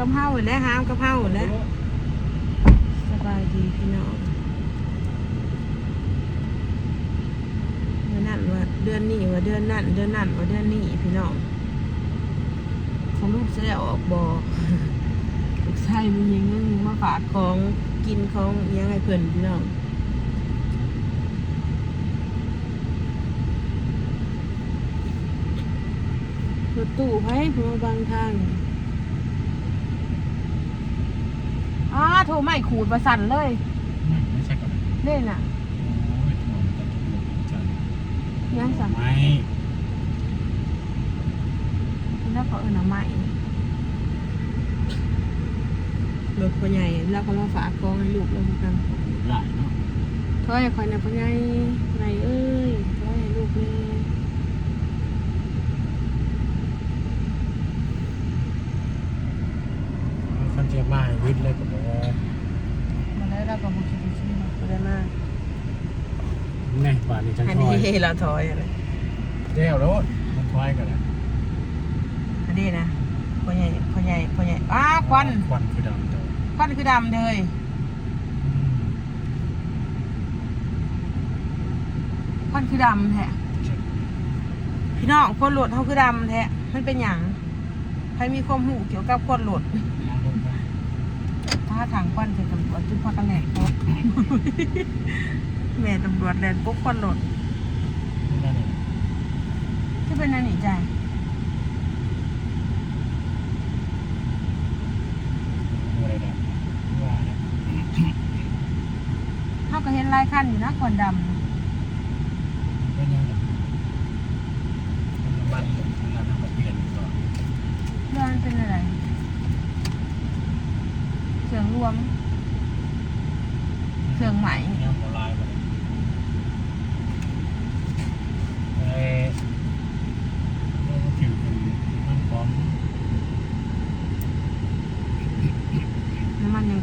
กะเพราและหามกะเพราและสบายดีพี่น้องเดือนนั่นว่าเดือนนี้ว่าเดือนนั่นเดือนนั่นว่าเดือนนี้พี่น้องของลูกจะได้ออกบอลูกชายมันยังเงินมาฝากของกินของยังไงเพิ่อนพี่น้องรถตู้ไผผมมาบางทาง อ้าโทรไม่ขูดมาสั่นเลยไม่ไม่ใช่ก่อนเล่นอะโอ้ยทวนแต่ถูกจังยังสั่นไม่แล้วเขาเอินเอาใหม่รถพ่อใหญ่แล้วก็มาฝากกองให้ลูกแล้วกันหลายเนาะถอยให้คอยนะพ่อใหญ่ไหนเอ้ยถอยให้ลูกเลยคันเจียมาให้วิทย์เลยก็บอกว่า มาแล้วเราก็มาคิดดูสิมาได้มาก แน่บ้านนี้จังอันทอยนี้เราถอยอะไรเดี๋ยวรถมันทอยกันเลยอันนี้นะพ่อใหญ่พ่อใหญ่พ่อใหญ่อ้าควันควันคือดำเจ้าควันคือดำเลยควันคือดำแท้พี่น้องควันหลดเขาคือดำแท้มันเป็นอย่างใครมีความหูเกี่ยวกับควันหลดน้ำลงไปถ้าทางควันเป็นตำรวจจุดพอกันแหนกปุ๊บ แม่ตำรวจแลนปุ๊บควันหลดนั่นเองที่เป็นนั่นนี่ใจอะไรนะว่าเนี่ยเขาก็เห็นลายขั้นอยู่นะควันดเป็นยังไงมันมันทำแบบเปลี่ยนก่อนำเรื่องมันเป็นอะไรเสียงรวม เสียงไหม เนี่ยหัวลายไปเลยเอ้ยมันผิวเป็นมันพร้อม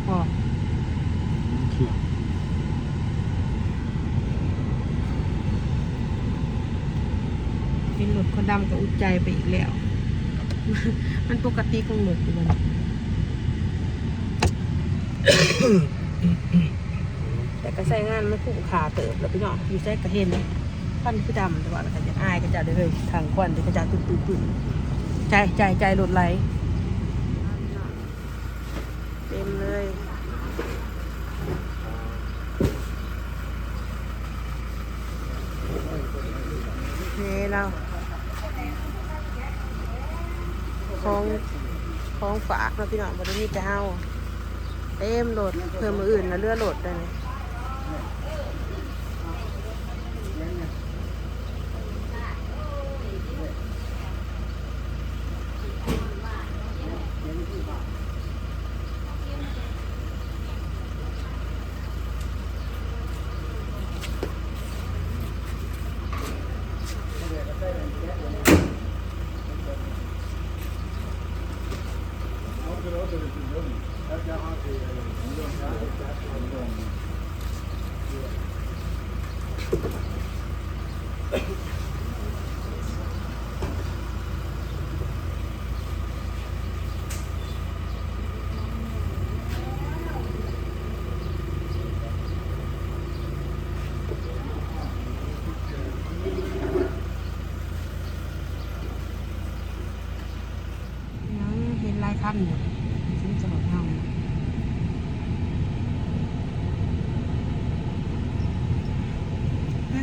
น้ำมันยังกรอเขียเป็นหลุดคนดำกับอุจใจไปอีกแล้ว มันปกติของหลุดอยู่มันแต่ก็ใส่งานมันคุ้มค่าเติบแล้วพี่น้องอยู่ใส่กระเห็นควันคือดำแต่ว่าเราก็จะอายก็จะได้เลยทางควันที่ก็จะตุ่นตุ่นๆใจใจใจหลุดไหลเต็มเลย นี่เราของของฝากนะพี่น้องบริมีแต่เฮาเต็มโหลดเพิ่มมืออื่นนะเลือโหลดได้เลย Thank you.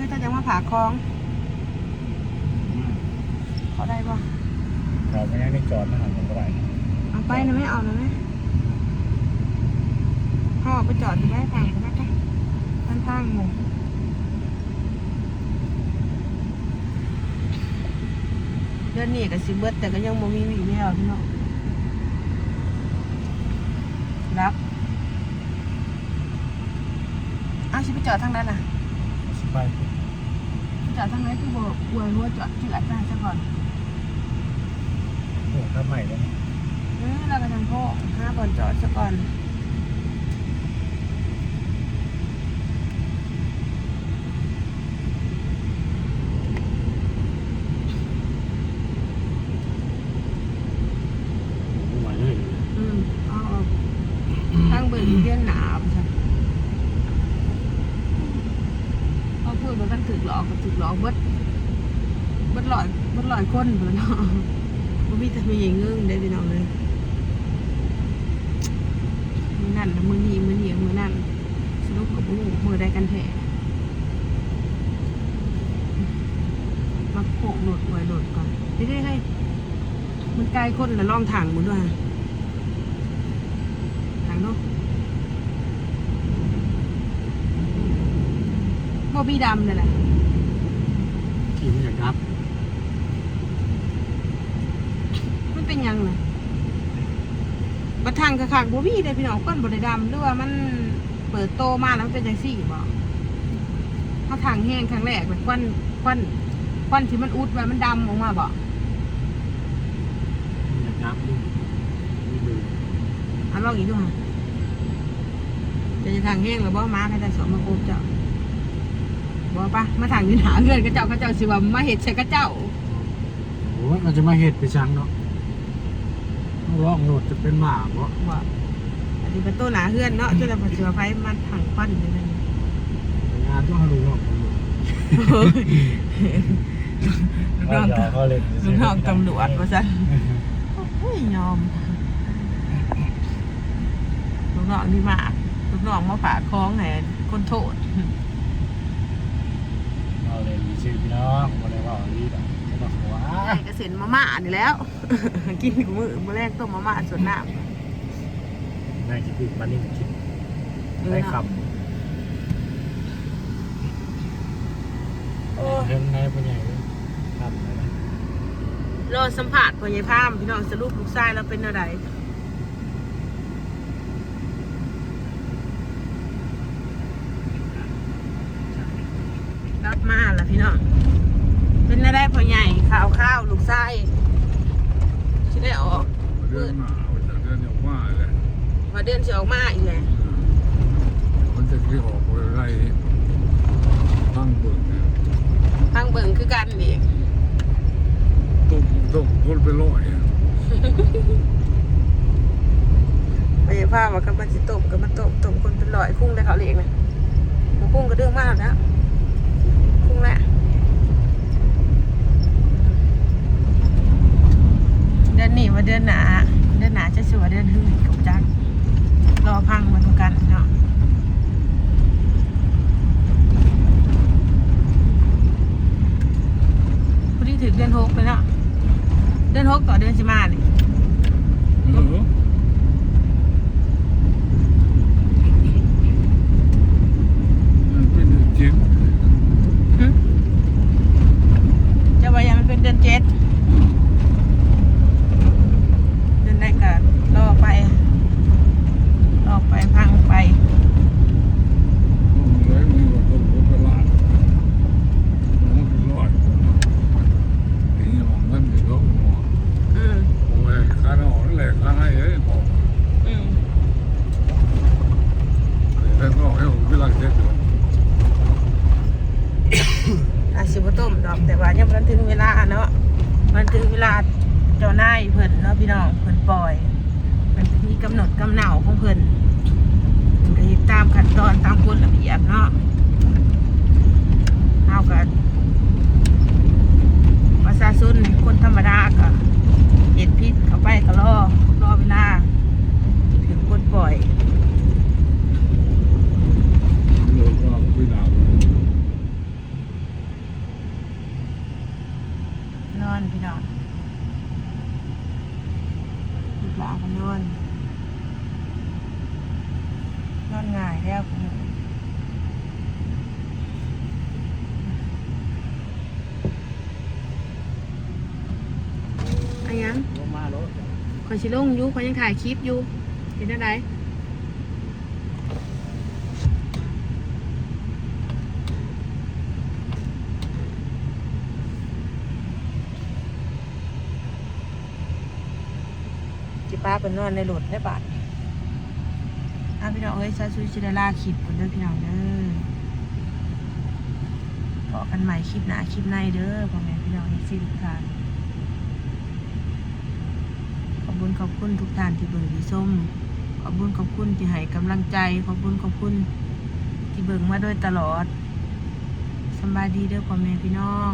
เฮ้ยถ้าจะมาผ่าคลองเขาได้ปะเราไม่ได้จอดมาหันกันเท่าไหร่เอาไปนะไม่เอานะแม่พ่อไปจอดอยู่ไว้ทางก็ได้จ้ะทางทางหมู่เดือนนี้ก็สิเบิดแต่ก็ยังบ่มีวีไม่เอาพี่น้องรับ เอาสิไปจอดทางนั้นน่ะสบาย ไปจอดทางไหนคือบ่อวยหัวจอดเจือดได้ซะก่อนโอ้ถ้าใหม่แล้วเออเราก็ทางพ่อห้าบอนจอดซะก่อน หัวเลย อืม อนหนาวใช่ รถมันถึกหลอกก็ถึกหลอกบดบดลอยบดลอยคนเบิดเนาะบ่มีแต่มีเงื่งได้อพี่น้องเลยมือนั่นนะมือนี้มือนี้มือนั่นสรุปกับมือมือได้กันแท้มาโขกหลดไว้หลดก่อนเฮ้ยเฮ้ยมันไกลคนและล่องถังหมดด้วยถังเนาะ บ่มีดำเลยแหละขี่มันอย่างครับมันเป็นหยังไงบัดทางกระขากบัมีได้พี่น้องก้นบริดำหรือว่ามันเปิดโตมาแล้วมันเป็นจังซี่บ่เขาทางแห้งครั้งแรกแบบควันควันควันที่มันอุดไว้มันดำออกมาบ่มันอย่างครับนี่นี่ดูเอาลองอีกดูฮะจะจะทางแห้งหรือบ่มาให้ได้สองมาโอบเจ้า บ่ปะมาทางยืนหาเงินกระเจ้ากระเจ้าสิว่ามาเห็ดใส่กระเจ้าโอ้ยเราจะมาเห็ดไปชังเนาะต้องลองโหลดจะเป็นหมาเพราะบ่อันนี้เป็นต้นหนาเฮือนเนาะจนเราเสือไฟมันถังควันอยู่นั่นงานต้องดูหรอกลูกน้องก็เล่นลูกน้องตำรวจว่าซะโอ้ยยอมลูกน้องนี่มากลูกน้องมาฝากคล้องให้คนโทษ เราเล่นมีชื่อพี่น้องมาเลยว่าลีดอะจะมาขวาไอ้กระเซ็นมาม่านี่แล้ว กินกูมือมาแรกต้มมาม่าส่วนน้แม่คิดถึงมันนี่คิดำได้คโอ้ำเห็นไงเป็นไงทำเลยนะรอสัมผัสพ่อใหญ่พามพี่น้องสรุปลูกชายเราเป็นอะไร รับมาแล้วพี่น้องเป็นอะไรพ่อใหญ่ข่าวข้าวลูกชายที่ได้ออกเดือนหนาวจากเดือนออกมาเลยพอเดือนจะออกมาอีกแล้วมันจะที่ออกไปไล่ตั้งเบิกเนี่ยทางเบิ่งคือกันอีกต้มต้มคนไปร้อยอะพยาพาว่ากับมันสิต้มกับมันต้มต้มคนเป็นร้อยคุ้งได้เขาเรียกนะหมูคุ้งก็เรื่องมากแล้วคุ้งแหละ เดือนนี้ว่าเดือนหนาเดือนหนาจะสวยเดือนหื่นกับจักรอพังมาดูกันเนาะพอดีถึงเดือนหกไปเนาะเดือนหกต่อเดือนสิมาเนี่ย เออมันเป็นเดือนเจ็ด หึจะว่ายังมันเป็นเดือนเจ็ด เดือนได้ก็รอไป รอไปพังไป ต้มเลยมีว่าต้มคนไปล้านมันเป็นร้อยทีนี้ของเงินจะก็หมด อืม โอ้ยค่าหนอนแหละค่าให้เอ้ยบอก อืม แต่ก็ให้ผมเว ลาเจ็ดเดือนอาชิบต้มดอกแต่ว่ายังมันถึงเวลาเนาะมันถึงเวลาเจ้านายเพิ่นเนาะพี่น้องเพิ่นปล่อย มันมีกำหนดกำเหนาของเพิ่นเพิ่นก็ตามขั้นตอนตามกฎระเบียบเนาะเอากันประชาชนคนธรรมดาก็เห็ดพิษเข้าไปก็รอรอเวลา ถึงคนปล่อย เลยว่าไปด่าเลย นอนพี่น้องากหลานนอนนอนง่ายแล้วคุณอะไรยังลงมารถคอยชิลงอยู่คอยยังถ่ายคลิปอยู่เห็นได้ไรจิ ป้าเป็นนอนในรถได้บาทอะพี่น้องเอ้ยซาซูชิดาล่าคลิปกันเด้อพี่น้องเด้อบอกันใหม่คลิปหน้าคลิปในเด้อพ่อแม่พี่น้องให้สิ้นทุกท่านขอบคุณขอบคุณทุกท่านที่เบิ่งที่ส้มขอบคุณขอบคุณที่ให้กำลังใจ ขอบคุณขอบคุณที่เบิ่งมาโดยตลอดสบายดีเด้อพ่อแม่พี่น้อง